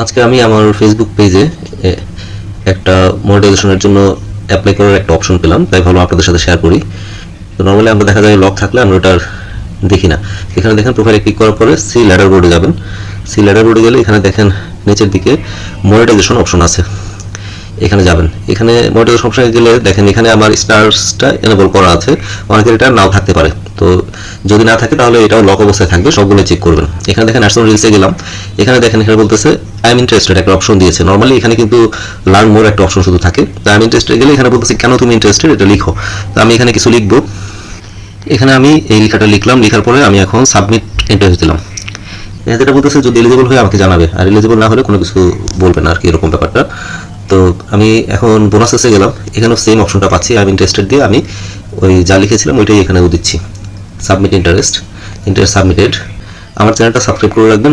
আজকে আমি আমার ফেসবুক পেজে একটা মনিটাইজেশনের জন্য অ্যাপ্লাই করার একটা অপশন পেলাম, তাই ভালো আপনাদের সাথে শেয়ার করি। তো নর্মালি আমরা দেখা যায় লক থাকলে আমরা ওটার দেখি না। এখানে দেখেন প্রোফাইলে ক্লিক করার পরে সি ল্যাডার বোর্ডে যাবেন। সি ল্যাডার বোর্ডে গেলে এখানে দেখেন নিচের দিকে মনিটাইজেশন অপশন আছে। এখানে যাবেন। এখানে মনিটাইজেশন অপশনে গেলে দেখেন, এখানে আমার স্টার্সটা এনেবল করা আছে। অনেকের এটা নাও থাকতে পারে। তো যদি না থাকে তাহলে এটাও লক অবস্থায় থাকবে সবগুলো চেক করবেন। এখানে দেখেন ন্যাশনাল রিলসে গেলাম। এখানে দেখেন, এখানে বলতেছে আই এম ইন্টারেস্টেড একটা অপশন দিয়েছে। নর্মালি এখানে কিন্তু লার্ন মোর একটা অপশন শুধু থাকে। তো আই এম ইন্টারেস্টেড গেলে এখানে বলতেছে, কেন তুমি ইন্টারেস্টেড এটা লিখো। তো আমি এখানে কিছু লিখব। এখানে আমি এই লেখাটা লিখলাম। লেখার পরে আমি এখন সাবমিট ইন্টারেস্ট দিলাম। যেটা বলতেছে, যদি এলিজিবল হয়ে আমাকে জানাবে। আর এলিজিবল না হলে কোনো কিছু বলবে না। আর কি এরকম ব্যাপারটা। তো আমি এখন বোনাস এসে গেলাম। এখানেও সেম অপশনটা পাচ্ছি। আমি ইন্টারেস্টেড দিয়ে আমি ওই যা লিখেছিলাম ওইটাই এখানেও দিচ্ছি। সাবমিট ইন্টারেস্ট ইন্টারেস্ট সাবমিটেড আমার চ্যানেলটা সাবস্ক্রাইব করে রাখবেন।